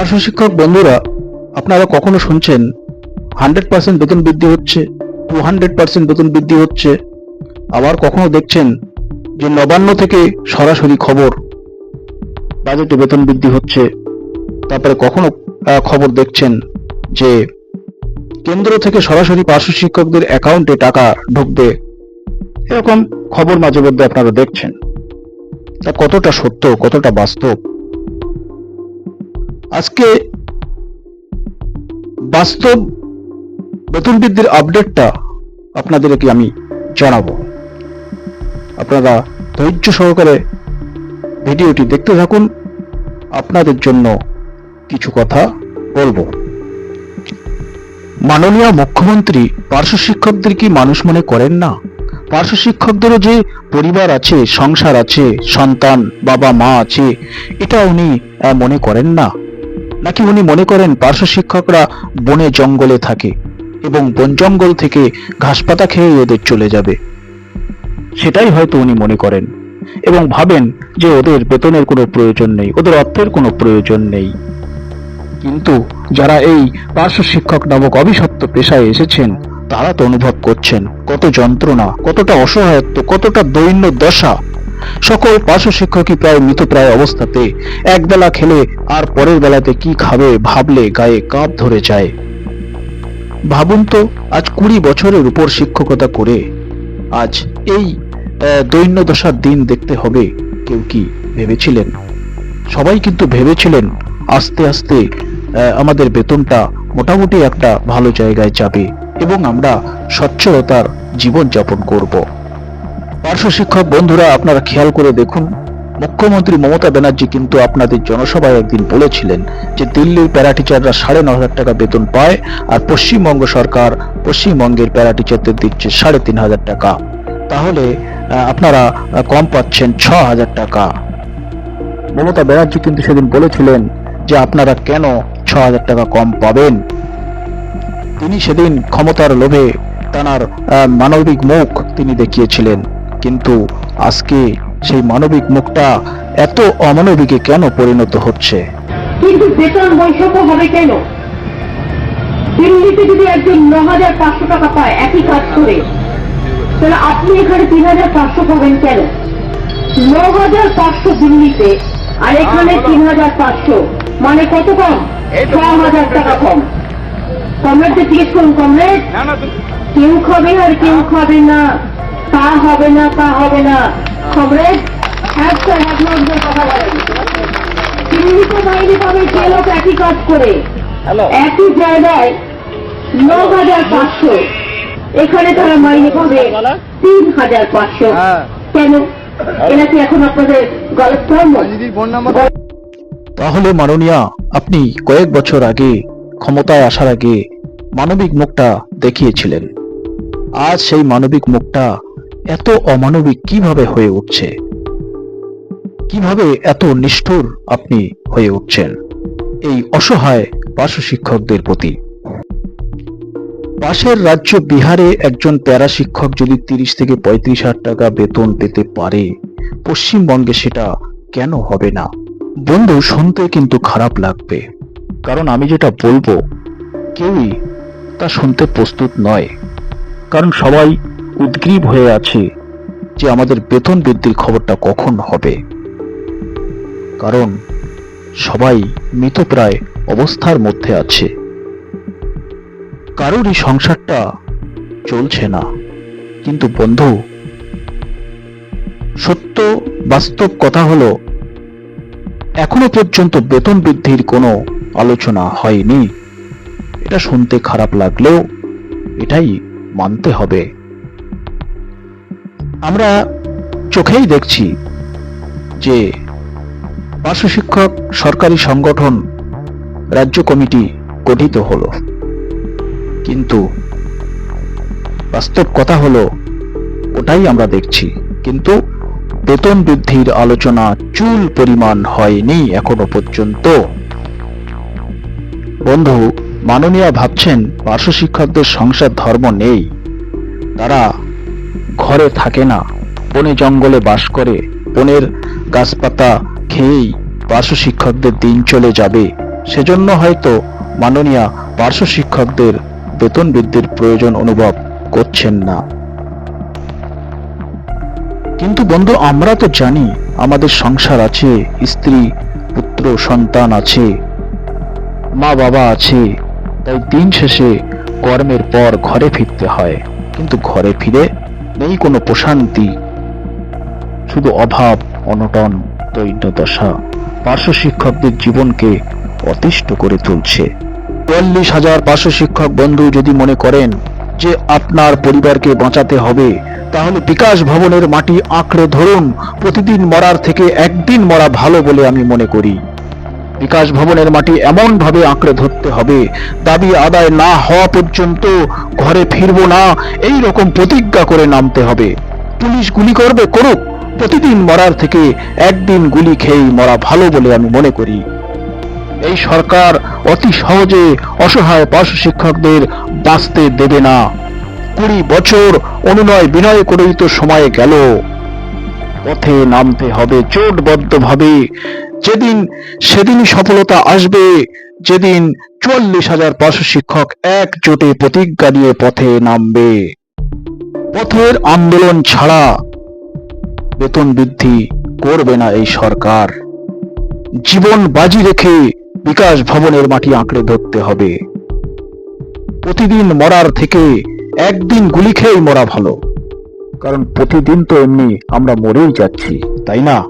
পার্শ্ব শিক্ষক বন্ধুরা, আপনারা কখনো শুনছেন হান্ড্রেড পার্সেন্ট বেতন বৃদ্ধি হচ্ছে টু হান্ড্রেড পার্সেন্ট বেতন বৃদ্ধি হচ্ছে, আবার কখনো দেখছেন যে নবান্ন থেকে সরাসরি খবর, বাজেটে বেতন বৃদ্ধি হচ্ছে, তারপরে কখনো খবর দেখছেন যে কেন্দ্র থেকে সরাসরি পার্শ্ব শিক্ষকদের অ্যাকাউন্টে টাকা ঢুকবে, এরকম খবর মাঝে মধ্যে আপনারা দেখছেন। তা কতটা সত্য, কতটা বাস্তব? আজকে বাস্তব বেতন বৃদ্ধির আপডেটটা আপনাদেরকে আমি জানাব। আপনারা ধৈর্য সহকারে ভিডিওটি দেখতে থাকুন। আপনাদের জন্য কিছু কথা বলব। মাননীয় মুখ্যমন্ত্রী, পার্শ্ব শিক্ষকদের কি মানুষ মনে করেন না? পার্শ্ব শিক্ষকদেরও যে পরিবার আছে, সংসার আছে, সন্তান বাবা মা আছে এটা উনি মনে করেন না? নাকি উনি মনে করেন পার্শ্ব শিক্ষকরা বনে জঙ্গলে থাকে এবং বন জঙ্গল থেকে ঘাসপাতা খেয়ে ওদের চলে যাবে? সেটাই হয়তো উনি মনে করেন এবং ভাবেন যে ওদের বেতনের কোনো প্রয়োজন নেই, ওদের অর্থের কোনো প্রয়োজন নেই। কিন্তু যারা এই পার্শ্ব শিক্ষক নামক অভিশপ্ত পেশায় এসেছেন, তারা তো অনুভব করছেন কত যন্ত্রণা, কতটা অসহায়ত্ব, কতটা দৈন্য দশা। সকল পার্শ্ব শিক্ষকই প্রায় মৃতপ্রায় অবস্থাতে একবেলা খেলে আর পরের বেলাতে কি খাবে ভাবলে গায়ে কাঁপ ধরে যায়। ভাবুন তো আজ কুড়ি বছরের উপর শিক্ষকতা করে আজ এই আহ, দৈন্য দশার দিন দেখতে হবে কেউ কি ভেবেছিলেন? সবাই কিন্তু ভেবেছিলেন আস্তে আস্তে আমাদের বেতনটা মোটামুটি একটা ভালো জায়গায় যাবে এবং আমরা স্বচ্ছলতার জীবন যাপন করব। পার্শ্ব শিক্ষক বন্ধুরা, আপনারা খেয়াল করে দেখুন, মুখ্যমন্ত্রী মমতা ব্যানার্জি কিন্তু আপনাদের জনসভায় একদিন বলেছিলেন যে দিল্লির প্যারা টিচাররা সাড়ে ন হাজার টাকা বেতন পায় আর পশ্চিমবঙ্গ সরকার পশ্চিমবঙ্গের প্যারা টিচারদের দিচ্ছে সাড়ে তিন হাজার টাকা। তাহলে আপনারা কম পাচ্ছেন ছ হাজার টাকা। মমতা ব্যানার্জি কিন্তু সেদিন বলেছিলেন যে আপনারা কেন ছ হাজার টাকা কম পাবেন? তিনি সেদিন ক্ষমতার লোভে তার মানবিক মুখ তিনি দেখিয়েছিলেন। কিন্তু আজকে সেই মানবিক মুখটা এত অমানবিকে কেন পরিণত হচ্ছে? কিন্তু বেতন বৈষম্য হবে কেন? দিল্লিতে যদি একজন ন হাজার পাঁচশো টাকা পায় একই কাজ করে তাহলে আপনি এখানে তিন হাজার পাঁচশো পাবেন কেন? ন হাজার পাঁচশো দিল্লিতে আর এখানে তিন হাজার পাঁচশো মানে কত কম? ছ হাজার টাকা কম। কমরেডকে জিজ্ঞেস করুন কমরেড। কেউ খাবে আর কেউ খাবে না। তা হবে না তা হবে না। কমরেড হ্যাঁ হ্যাঁ কথা বলেন। পাবে যে লোক একই কাজ করে। একই জায়গায় ন হাজার পাঁচশো। এখানে তারা মাইনে পাবে তিন হাজার পাঁচশো। কেন? এরা কি এখন আপনাদের গলত তাহলে মাননীয়া আপনি কয়েক বছর আগে ক্ষমতায় আসার আগে মানবিক মুখটা দেখিয়েছিলেন। আজ সেই মানবিক মুখটা এত অমানবিক কীভাবে হয়ে উঠছে? কীভাবে এত নিষ্ঠুর আপনি হয়ে উঠছেন? এই অসহায় পার্শ্ব শিক্ষকদের প্রতি। পাশের রাজ্য বিহারে একজন প্যারা শিক্ষক যদি তিরিশ থেকে পঁয়ত্রিশ হাজার টাকা বেতন পেতে পারে, পশ্চিমবঙ্গে সেটা কেন হবে না? বন্ধু, শুনতে কিন্তু খারাপ লাগবে। কারণ আমি যেটা বলব, কেউই তা শুনতে প্রস্তুত নয়। কারণ সবাই উদ্গ্রীব হয়ে আছে যে আমাদের বেতন বৃদ্ধির খবরটা কখন হবে। কারণ সবাই মৃতপ্রায় অবস্থার মধ্যে আছে। কারোরই সংসারটা চলছে না। কিন্তু বন্ধু, সত্য বাস্তব কথা হলো, এখনও পর্যন্ত বেতন বৃদ্ধির কোনো আলোচনা হয়নি। এটা শুনতে খারাপ লাগলেও এটাই মানতে হবে। আমরা চোখেই দেখছি যে পার্শ্ব শিক্ষক সরকারি সংগঠন রাজ্য কমিটি গঠিত হলো। কিন্তু বাস্তব কথা হলো, ওটাই আমরা দেখছি। কিন্তু বেতন বৃদ্ধির আলোচনা চুল পরিমাণ হয়নি এখনও পর্যন্ত। বন্ধু, মাননীয়া ভাবছেন পার্শ্ব শিক্ষকদের সংসার ধর্ম নেই। তারা ঘরে থাকে না। বনে জঙ্গলে বাস করে, বনের গাছপাতা খেয়েই পার্শ্ব শিক্ষকদের দিন চলে যাবে। সেজন্য হয়তো মাননীয় পার্শ্ব শিক্ষকদের বেতন বৃদ্ধির প্রয়োজন অনুভব করছেন না। কিন্তু বন্ধু, আমরা তো জানি আমাদের সংসার আছে, স্ত্রী, পুত্র, সন্তান আছে, মা বাবা আছে, তাই দিন শেষে কর্মের পর ঘরে ফিরতে হয়। কিন্তু ঘরে ফিরে নেই কোনো প্রশান্তি, শুধু অভাব, অনটন, দৈন্যদশা। পার্শ্ব শিক্ষকদের জীবনকে অতিষ্ঠ করে তুলছে। চুয়াল্লিশ হাজার পার্শ্ব শিক্ষক বন্ধু যদি মনে করেন যে আপনার পরিবারকে বাঁচাতে হবে, তাহলে বিকাশ ভবনের মাটি আঁকড়ে ধরুন, প্রতিদিন মরার থেকে একদিন মরা ভালো বলে আমি মনে করি। বিকাশ ভবনের মাটি এমন ভাবে আঁকড়ে ধরতে হবে। দাবি আদায় না হওয়া পর্যন্ত ঘরে ফিরবো না, এই রকম প্রতিজ্ঞা করে নামতে হবে। পুলিশ গুলি করবে, করুক। প্রতিদিন মরার থেকে একদিন গুলি খেয়েই মরা ভালো বলে আমি মনে করি। এই সরকার অতি সহজে অসহায় পার্শ্ব শিক্ষকদের বাঁচতে দেবে না। কুড়ি বছর অনুনয় বিনয় করেই তো সময় গেল। পথে নামতে হবে জোটবদ্ধভাবে যেদিন সেদিনই সফলতা আসবে, যেদিন চুয়াল্লিশ হাজার পার্শ্ব শিক্ষক একজোটে প্রতিজ্ঞা নিয়ে পথে নামবে। পথের আন্দোলন ছাড়া বেতন বৃদ্ধি করবে না এই সরকার। জীবন বাজি রেখে বিকাশ ভবনের মাটি আঁকড়ে ধরতে হবে। প্রতিদিন মরার থেকে একদিন গুলি খেয়েই মরা ভালো। কারণ প্রতিদিন তো এমনি আমরা মরেই যাচ্ছি। তাই না?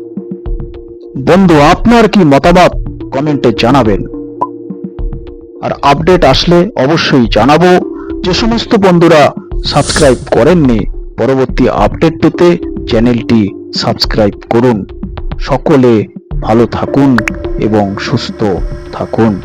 বন্ধু, আপনার কি মতামত? কমেন্টে জানাবেন। আর আপডেট আসলে অবশ্যই জানাব। যে সমস্ত বন্ধুরা সাবস্ক্রাইব করেননি, পরবর্তী আপডেট পেতে চ্যানেলটি সাবস্ক্রাইব করুন। সকলে ভালো থাকুন এবং সুস্থ থাকুন।